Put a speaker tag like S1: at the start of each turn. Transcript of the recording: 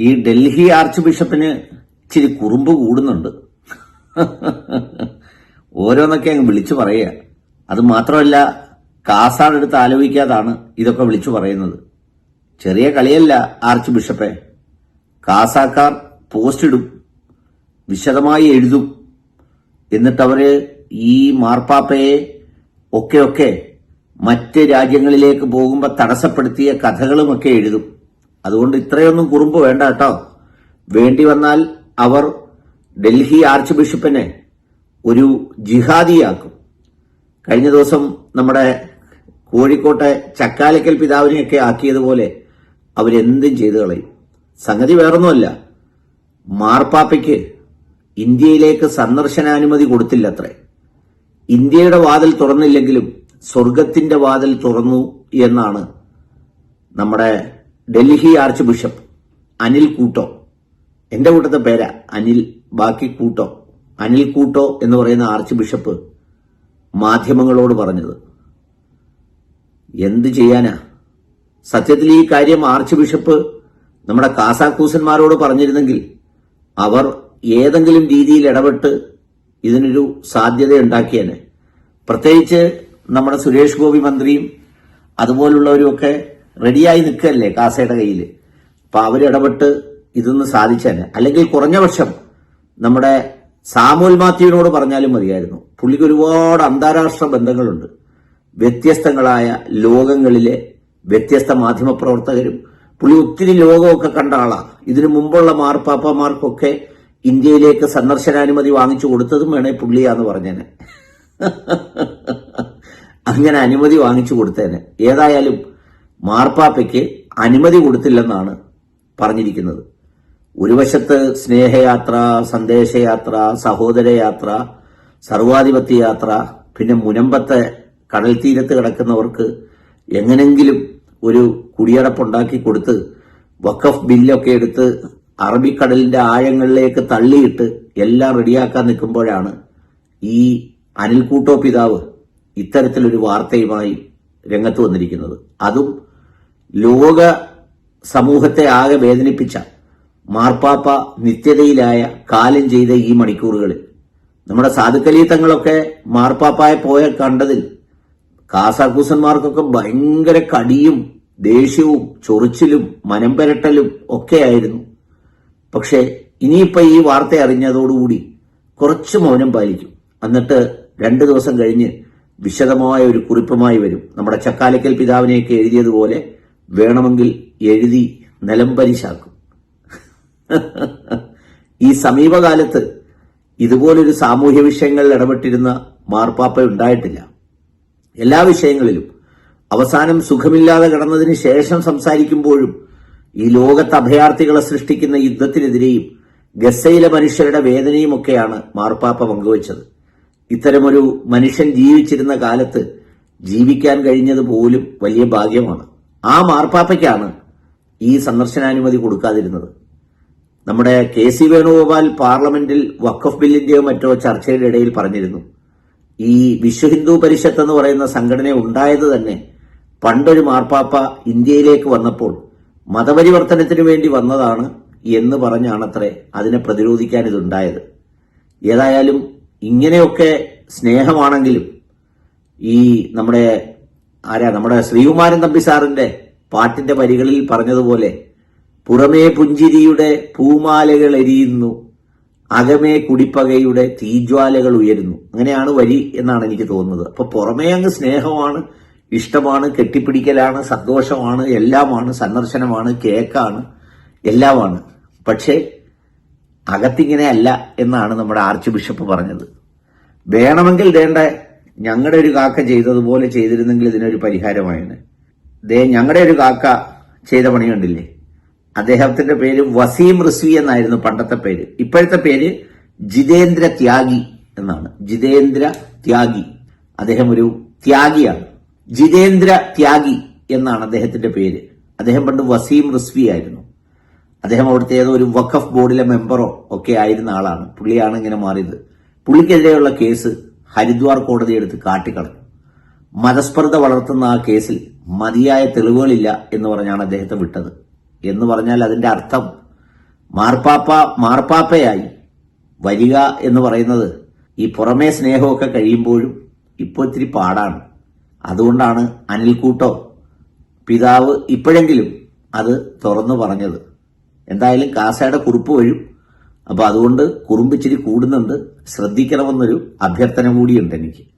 S1: ഈ ഡൽഹി ആർച്ച് ബിഷപ്പിന് ഇച്ചിരി കുറുമ്പ് കൂടുന്നുണ്ട്. ഓരോന്നൊക്കെ അങ്ങ് വിളിച്ചു പറയുക. അത് മാത്രമല്ല കാസാട് എടുത്ത് ആലോചിക്കാതാണ് ഇതൊക്കെ വിളിച്ചു പറയുന്നത്. ചെറിയ കളിയല്ല ആർച്ച് ബിഷപ്പെ കാസാക്കാർ പോസ്റ്റ് ഇടും വിശദമായി എഴുതും. എന്നിട്ട് അവർ ഈ മാർപ്പാപ്പയെ ഒക്കെ ഒക്കെ മറ്റ് രാജ്യങ്ങളിലേക്ക് പോകുമ്പോൾ തടസ്സപ്പെടുത്തിയ കഥകളുമൊക്കെ എഴുതും. അതുകൊണ്ട് ഇത്രയൊന്നും കുറുമ്പ് വേണ്ട കേട്ടോ. വേണ്ടി വന്നാൽ അവർ ഡൽഹി ആർച്ച് ബിഷപ്പിനെ ഒരു ജിഹാദിയാക്കും. കഴിഞ്ഞ ദിവസം നമ്മുടെ കോഴിക്കോട്ടെ ചക്കാലക്കൽ പിതാവിനെയൊക്കെ ആക്കിയതുപോലെ അവരെന്തും ചെയ്തു കളയും. സംഗതി വേറൊന്നുമല്ല. മാർപ്പാപ്പയ്ക്ക് ഇന്ത്യയിലേക്ക് സന്ദർശനാനുമതി കൊടുത്തില്ലത്രേ. ഇന്ത്യയുടെ വാതിൽ തുറന്നില്ലെങ്കിലും സ്വർഗത്തിന്റെ വാതിൽ തുറന്നു എന്നാണ് നമ്മുടെ ഡൽഹി ആർച്ച് ബിഷപ്പ് അനിൽ കൂട്ടോ. എന്റെ കൂട്ടത്തെ പേരാ അനിൽ ബാക്കി കൂട്ടോ. അനിൽ കൂട്ടോ എന്ന് പറയുന്ന ആർച്ച് ബിഷപ്പ് മാധ്യമങ്ങളോട് പറഞ്ഞത്. എന്ത് ചെയ്യാനാ? സത്യത്തിൽ ഈ കാര്യം ആർച്ച് ബിഷപ്പ് നമ്മുടെ കാസാക്കൂസന്മാരോട് പറഞ്ഞിരുന്നെങ്കിൽ അവർ ഏതെങ്കിലും രീതിയിൽ ഇടപെട്ട് ഇതിനൊരു സാധ്യത ഉണ്ടാക്കിയേനെ പ്രത്യേകിച്ച് നമ്മുടെ സുരേഷ് ഗോപി മന്ത്രിയും അതുപോലുള്ളവരും ഒക്കെ റെഡിയായി നിൽക്കല്ലേ കാസയുടെ കയ്യിൽ അപ്പൊ അവരിടപെട്ട് ഇതൊന്ന് സാധിച്ചേനെ. അല്ലെങ്കിൽ കുറഞ്ഞ പക്ഷം നമ്മുടെ സാമൂൽ മാത്യുവിനോട് പറഞ്ഞാലും മതിയായിരുന്നു. പുള്ളിക്ക് ഒരുപാട് അന്താരാഷ്ട്ര ബന്ധങ്ങളുണ്ട്. വ്യത്യസ്തങ്ങളായ ലോകങ്ങളിലെ വ്യത്യസ്ത മാധ്യമ പ്രവർത്തകരും പുള്ളി ഒത്തിരി ലോകമൊക്കെ കണ്ട ആളാണ് ഇതിനു മുമ്പുള്ള മാർപ്പാപ്പമാർക്കൊക്കെ ഇന്ത്യയിലേക്ക് സന്ദർശനാനുമതി വാങ്ങിച്ചു കൊടുത്തതും വേണേ പുള്ളിയാന്ന് പറഞ്ഞേനെ. അങ്ങനെ അനുമതി വാങ്ങിച്ചു കൊടുത്തേനെ. ഏതായാലും മാർപ്പാപ്പയ്ക്ക് അനുമതി കൊടുത്തില്ലെന്നാണ് പറഞ്ഞിരിക്കുന്നത്. ഒരു വശത്ത് സ്നേഹയാത്ര സന്ദേശയാത്ര സഹോദരയാത്ര സർവാധിപത്യ യാത്ര പിന്നെ മുനമ്പത്തെ കടൽ തീരത്ത് കിടക്കുന്നവർക്ക് എങ്ങനെങ്കിലും ഒരു കുടിയടപ്പുണ്ടാക്കി കൊടുത്ത് വഖഫ് ബില്ലൊക്കെ എടുത്ത് അറബിക്കടലിന്റെ ആഴങ്ങളിലേക്ക് തള്ളിയിട്ട് എല്ലാം റെഡിയാക്കാൻ നിൽക്കുമ്പോഴാണ് ഈ അനിൽക്കൂട്ടോ പിതാവ് ഇത്തരത്തിലൊരു വാർത്തയുമായി രംഗത്ത് വന്നിരിക്കുന്നത്. അതും ലോക സമൂഹത്തെ ആകെ വേദനിപ്പിച്ച മാർപ്പാപ്പ നിത്യതയിലായ കാലം ചെയ്ത ഈ മണിക്കൂറുകളിൽ. നമ്മുടെ സാധുക്കലി തങ്ങളൊക്കെ മാർപ്പാപ്പായെ പോയ കണ്ടതിൽ കാസാക്കൂസന്മാർക്കൊക്കെ ഭയങ്കര കടിയും ദേഷ്യവും ചൊറിച്ചിലും മനം പെരട്ടലും ഒക്കെയായിരുന്നു. പക്ഷെ ഇനിയിപ്പോൾ ഈ വാർത്ത അറിഞ്ഞതോടുകൂടി കുറച്ച് മൗനം പാലിക്കും. എന്നിട്ട് രണ്ട് ദിവസം കഴിഞ്ഞ് വിശദമായ ഒരു കുറിപ്പുമായി വരും. നമ്മുടെ ചക്കാലക്കൽ പിതാവിനെയൊക്കെ എഴുതിയതുപോലെ വേണമെങ്കിൽ എഴുതി നിലംപരിശാക്കും ഈ സമീപകാലത്ത് ഇതുപോലൊരു സാമൂഹ്യ വിഷയങ്ങളിൽ ഇടപെട്ടിരുന്ന മാർപ്പാപ്പ ഉണ്ടായിട്ടില്ല. എല്ലാ വിഷയങ്ങളിലും അവസാനം സുഖമില്ലാതെ കിടന്നതിന് ശേഷം സംസാരിക്കുമ്പോഴും ഈ ലോകത്ത് അഭയാർത്ഥികളെ സൃഷ്ടിക്കുന്ന യുദ്ധത്തിനെതിരെയും ഗസയിലെ മനുഷ്യരുടെ വേദനയും ഒക്കെയാണ് മാർപ്പാപ്പ പങ്കുവച്ചത്. ഇത്തരമൊരു മനുഷ്യൻ ജീവിച്ചിരുന്ന കാലത്ത് ജീവിക്കാൻ കഴിഞ്ഞത് പോലും വലിയ ഭാഗ്യമാണ്. ആ മാർപ്പാപ്പയ്ക്കാണ് ഈ സന്ദർശനാനുമതി കൊടുക്കാതിരുന്നത്. നമ്മുടെ കെ സി വേണുഗോപാൽ പാർലമെന്റിൽ വഖഫ് ബില്ലിന്റെയോ മറ്റോ ചർച്ചയുടെ ഇടയിൽ പറഞ്ഞിരുന്നു. ഈ വിശ്വ ഹിന്ദു പരിഷത്ത് എന്ന് പറയുന്ന സംഘടന ഉണ്ടായത് തന്നെ പണ്ടൊരു മാർപ്പാപ്പ ഇന്ത്യയിലേക്ക് വന്നപ്പോൾ മതപരിവർത്തനത്തിന് വേണ്ടി വന്നതാണ് എന്ന് പറഞ്ഞാണത്രേ അതിനെ പ്രതിരോധിക്കാൻ ഇതുണ്ടായത്. ഏതായാലും ഇങ്ങനെയൊക്കെ സ്നേഹമാണെങ്കിലും ഈ നമ്മുടെ ആരാ? നമ്മുടെ ശ്രീകുമാരൻ തമ്പി സാറിന്റെ പാട്ടിന്റെ വരികളിൽ പറഞ്ഞതുപോലെ പുറമേ പുഞ്ചിരിയുടെ പൂമാലകൾ എരിയുന്നു അകമേ കുടിപ്പകയുടെ തീജ്വാലകൾ ഉയരുന്നു. അങ്ങനെയാണ് വരി എന്നാണ് എനിക്ക് തോന്നുന്നത്. അപ്പൊ പുറമേ അങ്ങ് സ്നേഹമാണ് ഇഷ്ടമാണ് കെട്ടിപ്പിടിക്കലാണ് സന്തോഷമാണ് എല്ലാമാണ് സന്ദർശനമാണ് കേക്കാണ് എല്ലാമാണ്. പക്ഷേ അകത്തിങ്ങനെ അല്ല എന്നാണ് നമ്മുടെ ആർച്ച് ബിഷപ്പ് പറഞ്ഞത്. വേണമെങ്കിൽ വേണ്ട ഞങ്ങളുടെ ഒരു കാക്ക ചെയ്തതുപോലെ ചെയ്തിരുന്നെങ്കിൽ ഇതിനൊരു പരിഹാരമായിരുന്നു ദേ ഞങ്ങളുടെ ഒരു കാക്ക ചെയ്ത പണി കണ്ടില്ലേ? അദ്ദേഹത്തിന്റെ പേര് വസീം റിസ്വി എന്നായിരുന്നു പണ്ടത്തെ പേര്. ഇപ്പോഴത്തെ പേര് ജിതേന്ദ്ര ത്യാഗി എന്നാണ്. ജിതേന്ദ്ര ത്യാഗി. അദ്ദേഹം ഒരു ത്യാഗിയാണ്. ജിതേന്ദ്ര ത്യാഗി എന്നാണ് അദ്ദേഹത്തിന്റെ പേര്. അദ്ദേഹം പണ്ട് വസീം റിസ്വി ആയിരുന്നു. അദ്ദേഹം അവിടുത്തെ ഏതോ ഒരു വഖഫ് ബോർഡിലെ മെമ്പറോ ഒക്കെ ആയിരുന്ന ആളാണ്. പുള്ളിയാണ് ഇങ്ങനെ മാറിയത്. പുള്ളിക്കെതിരെയുള്ള കേസ് ഹരിദ്വാർ കോടതി എടുത്ത് കാട്ടിക്കളഞ്ഞു മതസ്പർദ്ധ വളർത്തുന്ന ആ കേസിൽ മതിയായ തെളിവുകളില്ല എന്ന് പറഞ്ഞാണ് അദ്ദേഹത്തെ വിട്ടത്. എന്ന് പറഞ്ഞാൽ അതിന്റെ അർത്ഥം മാർപ്പാപ്പ മാർപ്പാപ്പയായി വരിക എന്ന് പറയുന്നത് ഈ പുറമേ സ്നേഹമൊക്കെ കഴിയുമ്പോഴും ഇപ്പോൾ ഇത്തിരി പാടാണ്. അതുകൊണ്ടാണ് അനിൽക്കൂട്ടോ പിതാവ് ഇപ്പോഴെങ്കിലും അത് തുറന്നു പറഞ്ഞത്. എന്തായാലും കാസയുടെ കുറിപ്പ് വരും അപ്പൊ അതുകൊണ്ട് കുറുമ്പിച്ചിരി കൂടുന്നുണ്ട്. ശ്രദ്ധിക്കണമെന്നൊരു അഭ്യർത്ഥന കൂടിയുണ്ട് എനിക്ക്.